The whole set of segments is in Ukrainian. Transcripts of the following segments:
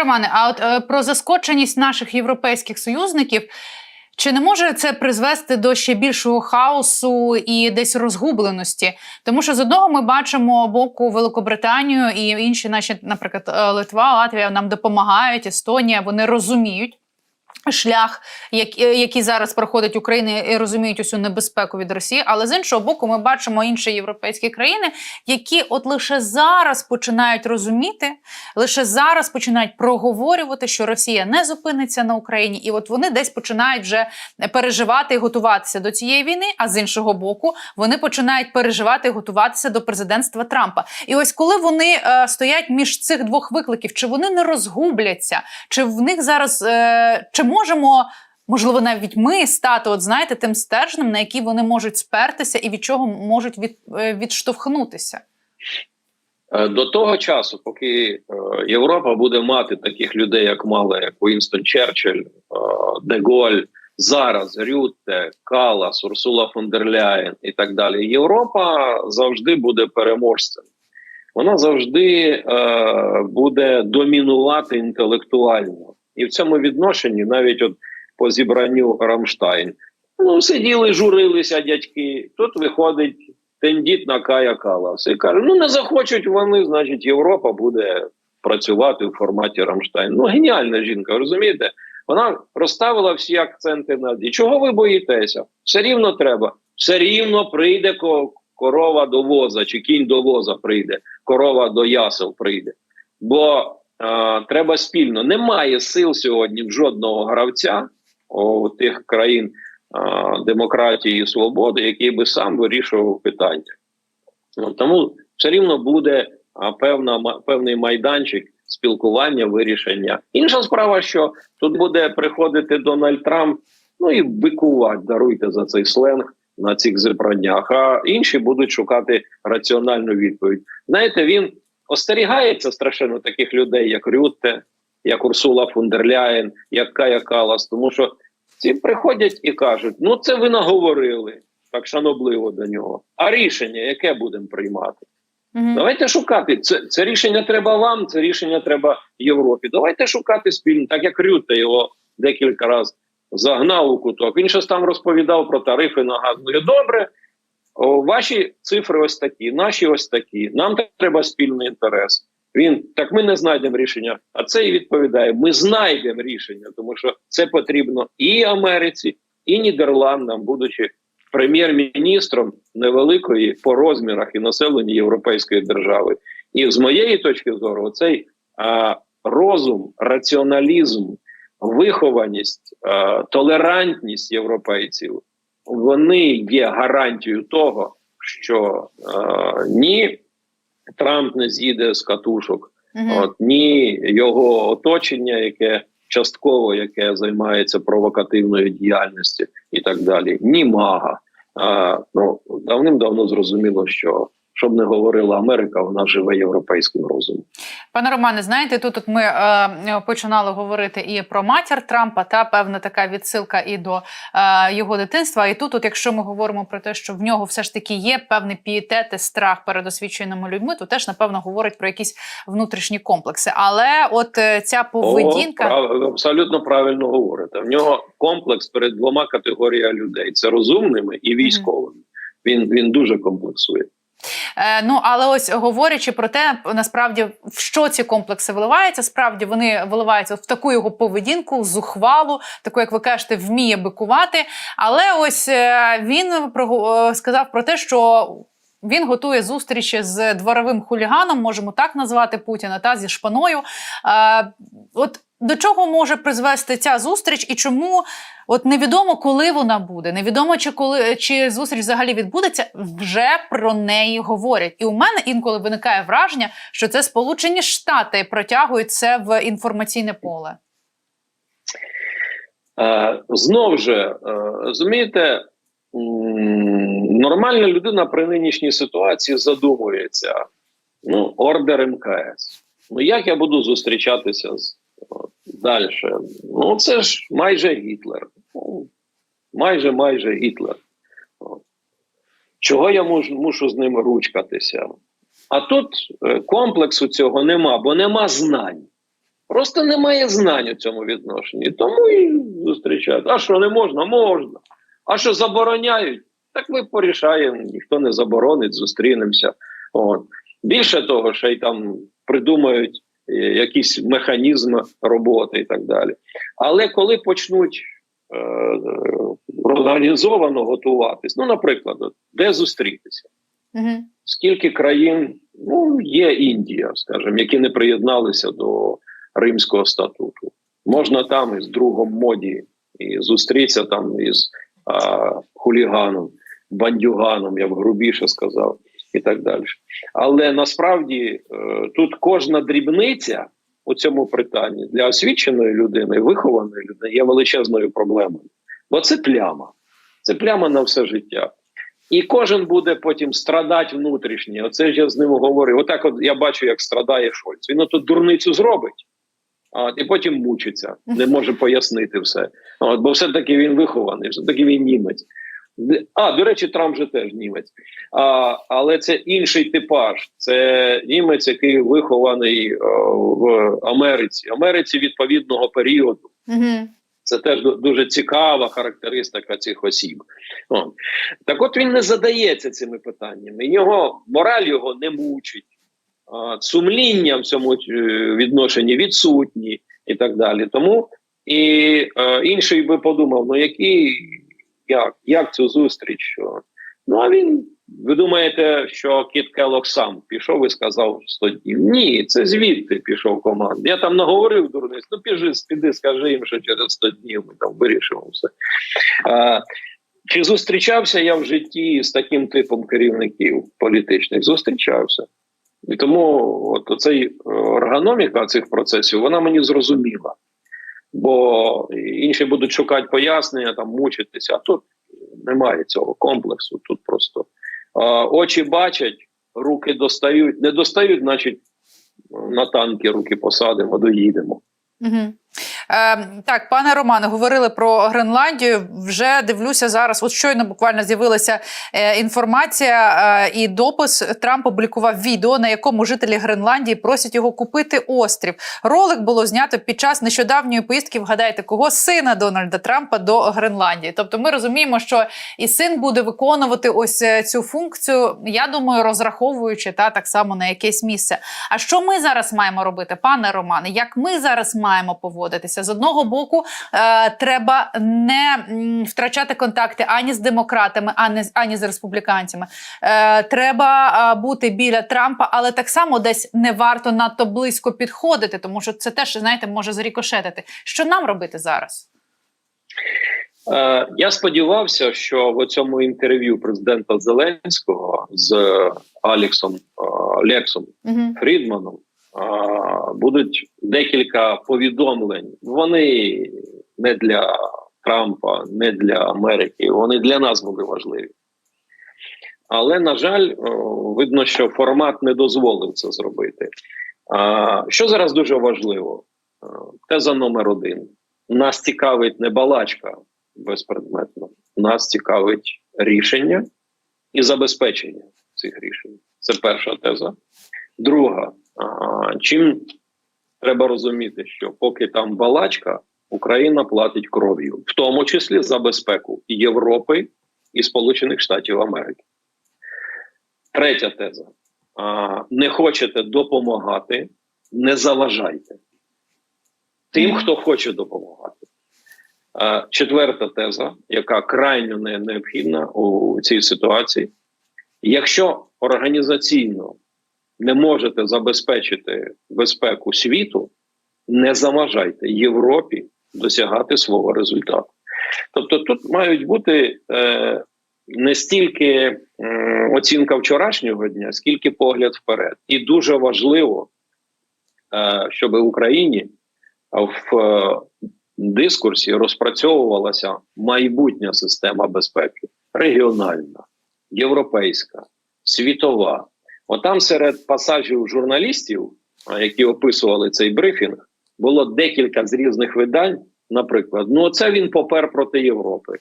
Романе, а от е, про заскоченість наших європейських союзників. Чи не може це призвести до ще більшого хаосу і десь розгубленості? Тому що з одного ми бачимо боку Великобританію і інші наші, наприклад, е, Литва, Латвія нам допомагають, Естонія, вони розуміють. Шлях, е, який зараз проходить Україна, і розуміють усю небезпеку від Росії. Але з іншого боку, ми бачимо інші європейські країни, які от лише зараз починають розуміти, лише зараз починають проговорювати, що Росія не зупиниться на Україні, і от вони десь починають вже переживати і готуватися до цієї війни. А з іншого боку, вони починають переживати і готуватися до президентства Трампа. І ось коли вони е, стоять між цих двох викликів, чи вони не розгубляться, чи в них зараз е, чи можемо. Можливо, навіть ми стати, от знаєте, тим стержнем, на який вони можуть спертися, і від чого можуть від, е, відштовхнутися. Е, До того часу, поки е, Європа буде мати таких людей, як мали Уінстон Черчилль, Деголь, зараз Рютте, Калас, Урсула фон дер Ляєн і так далі. Європа завжди буде переможцем. Вона завжди буде домінувати інтелектуально. І в цьому відношенні, навіть от по зібранню Рамштайн, ну сиділи, журилися дядьки. Тут виходить тендітна Кая Калас і каже: ну не захочуть вони, значить, Європа буде працювати в форматі Рамштайн. Ну геніальна жінка, розумієте? Вона розставила всі акценти на і чого ви боїтеся? Все рівно треба, все рівно прийде ко- корова до воза, чи кінь до воза прийде, корова до ясел прийде. Бо треба спільно. Немає сил сьогодні в жодного гравця у тих країн е, демократії і свободи, який би сам вирішував питання. Ну, тому все рівно буде певна ма- певний майданчик спілкування, вирішення. Інша справа, що тут буде приходити Дональд Трамп, ну і бикувати, даруйте за цей сленг на цих зібраннях. А інші будуть шукати раціональну відповідь. Знаєте, він остерігається страшенно таких людей, як Рютте, як Урсула фон дер Ляєн, як Кая Калас, тому що ці приходять і кажуть: ну це ви наговорили так шанобливо до нього. А рішення, яке будемо приймати? Мгм. Давайте шукати. Це, це рішення треба вам, це рішення треба Європі. Давайте шукати спільно, так як Рютте його декілька разів загнав у куток. Він щось там розповідав про тарифи на газ. Ну і добре, ваші цифри ось такі, наші ось такі. Нам треба спільний інтерес. Він так ми не знайдемо рішення. А це і відповідає: ми знайдемо рішення, тому що це потрібно і Америці, і Нідерландам, будучи прем'єр-міністром невеликої по розмірах і населенню європейської держави. І з моєї точки зору, цей розум, раціоналізм, вихованість, а, толерантність європейців вони є гарантією того, що е, ні Трамп не з'їде з катушок, угу. От ні його оточення, яке частково яке займається провокативною діяльністю і так далі, ні мага. Е, ну давним-давно зрозуміло, що щоб не говорила Америка, вона живе європейським розумом. Пане Романе, знаєте, тут от ми е, починали говорити і про матір Трампа, та певна така відсилка і до е, його дитинства. І тут, от, якщо ми говоримо про те, що в нього все ж таки є певний пієтет і страх перед освіченими людьми, то теж напевно говорить про якісь внутрішні комплекси. Але от е, ця поведінка. О, прав- абсолютно правильно говорите. В нього комплекс перед двома категоріями людей: це розумними і військовими. Він, він дуже комплексує. Е, ну але ось говорячи про те, насправді в що ці комплекси виливаються, справді вони виливаються в таку його поведінку, зухвалу, таку, як ви кажете, вміє бикувати. Але ось е, він е, сказав про те, що. Він готує зустрічі з дворовим хуліганом, можемо так назвати Путіна, та зі шпаною. Е, от до чого може призвести ця зустріч, і чому от невідомо, коли вона буде, невідомо чи коли чи зустріч взагалі відбудеться, вже про неї говорять. І у мене інколи виникає враження, що це Сполучені Штати протягують це в інформаційне поле. Е, знов же, е, розумієте, нормальна людина при нинішній ситуації задумується. Ну, ордер МКС. Ну, як я буду зустрічатися з далі? Ну, це ж майже Гітлер. Ну, майже майже Гітлер. Чого я мушу, мушу з ним ручкатися? А тут е, комплексу цього нема, бо нема знань. Просто немає знань у цьому відношенні. Тому і зустрічають. А що не можна? Можна. А що забороняють? Так ми порішаємо, ніхто не заборонить, зустрінемося. От. Більше того, ще й там придумають е, якісь механізми роботи і так далі. Але коли почнуть е, організовано готуватись, ну, наприклад, де зустрітися? Угу. Скільки країн, ну, є Індія, скажімо, які не приєдналися до Римського статуту. Можна там із другом моді і зустрітися там із а, хуліганом, бандюганом, я б грубіше сказав, і так далі. Але насправді е, тут кожна дрібниця у цьому питанні для освіченої людини, вихованої людини є величезною проблемою. Бо це пляма. Це пляма на все життя. І кожен буде потім страдати внутрішньо. Оце ж я з ним говорив. Отак, от я бачу, як страдає Шольц. Він отут дурницю зробить, а, і потім мучиться, не може пояснити все. От, бо все-таки він вихований, все-таки він німець. А, до речі, Трамп же теж німець. А, але це інший типаж. Це німець, який вихований о, в Америці, Америці відповідного періоду. Угу. Це теж дуже цікава характеристика цих осіб. О. Так от він не задається цими питаннями. Його мораль його не мучить, а, сумління в цьому е, відношенні відсутні і так далі. Тому і е, інший би подумав: ну який, як, як цю зустріч? Ну а він. Ви думаєте, що Кіт Келлог сам пішов і сказав 100 днів? Ні, це звідти пішов команд. Я там наговорив дурниць, ну піди, піди, скажи їм, що через 100 днів ми там вирішимо все. А, чи зустрічався я в житті з таким типом керівників політичних? Зустрічався. І тому от оцей е, органоміка цих процесів, вона мені зрозуміла. Бо інші будуть шукати пояснення, там мучитися, а тут немає цього комплексу. Тут просто а, очі бачать, руки достають. Не достають, значить, на танки руки посадимо, доїдемо. Угу. Е, так, пане Романе, говорили про Гренландію. Вже дивлюся зараз. От щойно буквально з'явилася е, інформація е, і допис. Трамп опублікував відео, на якому жителі Гренландії просять його купити острів. Ролик було знято під час нещодавньої поїздки. Вгадайте, кого сина Дональда Трампа до Гренландії. Тобто, ми розуміємо, що і син буде виконувати ось е, цю функцію. Я думаю, розраховуючи та так само на якесь місце. А що ми зараз маємо робити, пане Романе? Як ми зараз маємо поводитися? З одного боку, е, треба не втрачати контакти ані з демократами, ані, з- ані з республіканцями. Е, треба е, бути біля Трампа, але так само десь не варто надто близько підходити, тому що це теж знаєте може зрікошетити. Що нам робити зараз? Е, я сподівався, що в цьому інтерв'ю президента Зеленського з Алексом е, Лексом Угу. Фрідманом будуть декілька повідомлень. Вони не для Трампа, не для Америки. Вони для нас були важливі. Але, на жаль, видно, що формат не дозволив це зробити. Що зараз дуже важливо? Теза номер один: нас цікавить не балачка безпредметно, нас цікавить рішення і забезпечення цих рішень. Це перша теза. Друга, чим треба розуміти, що поки там балачка, Україна платить кров'ю, в тому числі за безпеку Європи і Сполучених Штатів Америки. Третя теза: не хочете допомагати, не заважайте тим, хто хоче допомагати. Четверта теза, яка крайньо необхідна у цій ситуації, якщо організаційно не можете забезпечити безпеку світу, не заважайте Європі досягати свого результату. Тобто тут мають бути е, не стільки м, оцінка вчорашнього дня, скільки погляд вперед. І дуже важливо, е, щоб Україні в е, дискурсі розпрацьовувалася майбутня система безпеки регіональна, європейська, світова. Отам серед пасажів журналістів, які описували цей брифінг, було декілька з різних видань. Наприклад, ну це він попер проти Європи.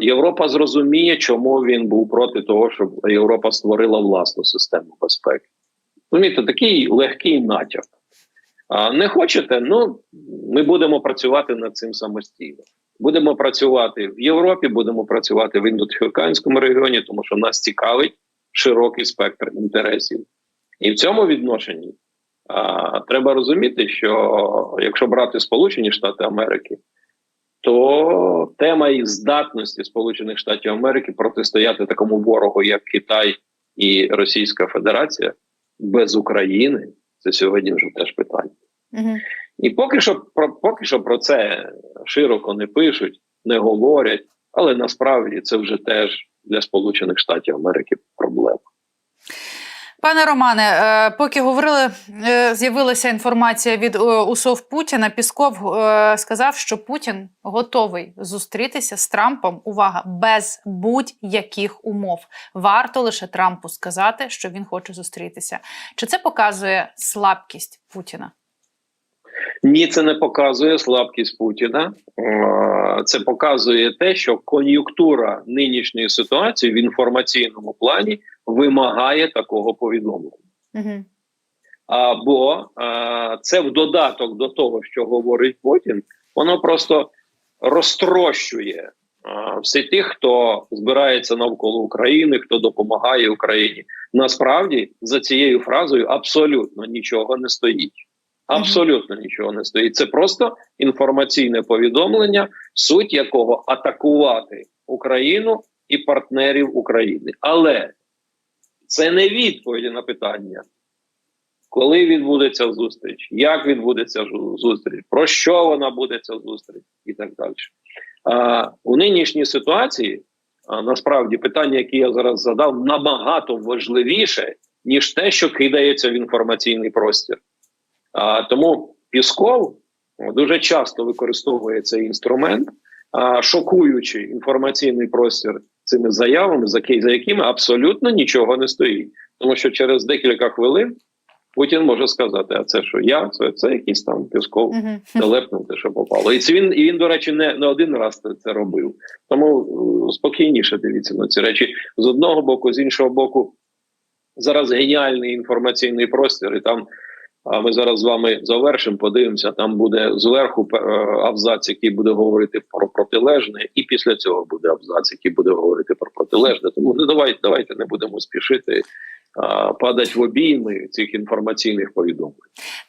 Європа зрозуміє, чому він був проти того, щоб Європа створила власну систему безпеки. Розумієте, такий легкий натяк. Не хочете? Ну ми будемо працювати над цим самостійно. Будемо працювати в Європі, будемо працювати в індотихоокеанському регіоні, тому що нас цікавить широкий спектр інтересів. І в цьому відношенні а, треба розуміти, що якщо брати Сполучені Штати Америки, то тема і здатності Сполучених Штатів Америки протистояти такому ворогу, як Китай і Російська Федерація, без України це сьогодні вже теж питання. Угу. І поки що про поки що про це широко не пишуть, не говорять, але насправді це вже теж для Сполучених Штатів Америки проблема. Пане Романе, е, поки говорили, е, з'явилася інформація від е, УСОВ Путіна. Пісков сказав, що Путін готовий зустрітися з Трампом. Увага без будь-яких умов. Варто лише Трампу сказати, що він хоче зустрітися. Чи це показує слабкість Путіна? Ні, це не показує слабкість Путіна. Е, Це показує те, що кон'юнктура нинішньої ситуації в інформаційному плані вимагає такого повідомлення. Угу. Або е, це в додаток до того, що говорить Путін, воно просто розтрощує е, всіх тих, хто збирається навколо України, хто допомагає Україні. Насправді за цією фразою абсолютно нічого не стоїть. Абсолютно нічого не стоїть. Це просто інформаційне повідомлення, суть якого атакувати Україну і партнерів України. Але це не відповіді на питання, коли відбудеться зустріч, як відбудеться зустріч, про що вона буде ця зустріч, і так далі. А, у нинішній ситуації а, насправді питання, яке я зараз задав, набагато важливіше, ніж те, що кидається в інформаційний простір. А, тому Пісков дуже часто використовує цей інструмент, а, шокуючи інформаційний простір цими заявами, за, за якими абсолютно нічого не стоїть. Тому що через декілька хвилин Путін може сказати: а це що я? Це, це якийсь там Пісков Угу. телепнути, що попало. І це він, і він, до речі, не, не один раз це, це робив. Тому е, спокійніше дивіться на ці речі з одного боку, з іншого боку, зараз геніальний інформаційний простір, і там. А ми зараз з вами завершимо, подивимося. Там буде зверху е, абзац, який буде говорити про протилежне, і після цього буде абзац, який буде говорити про протилежне. Тому не давайте, давайте не будемо спішити а, падати в обійми цих інформаційних повідомлень.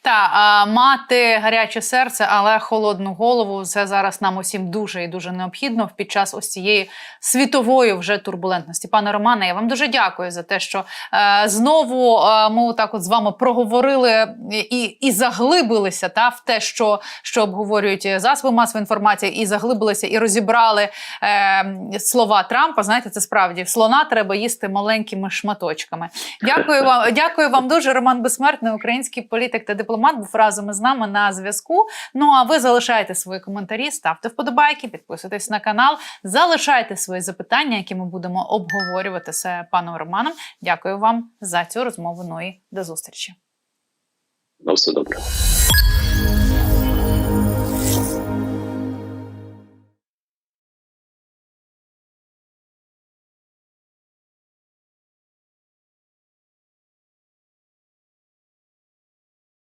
Та мати гаряче серце, але холодну голову це зараз нам усім дуже і дуже необхідно під час ось цієї світової вже турбулентності. Пане Романе, я вам дуже дякую за те, що е, знову е, ми так от з вами проговорили і, і заглибилися та в те, що, що обговорюють засоби масової інформації, і заглибилися і розібрали е, слова Трампа. Знаєте, це справді слона треба їсти маленькими шматочками. Дякую вам, дякую вам дуже. Роман Безсмертний, український політик та дипломат, був разом із нами на зв'язку. Ну а ви залишайте свої коментарі, ставте вподобайки, підписуйтесь на канал, залишайте свої запитання, які ми будемо обговорювати з паном Романом. Дякую вам за цю розмову. Ну і до зустрічі. На все добре.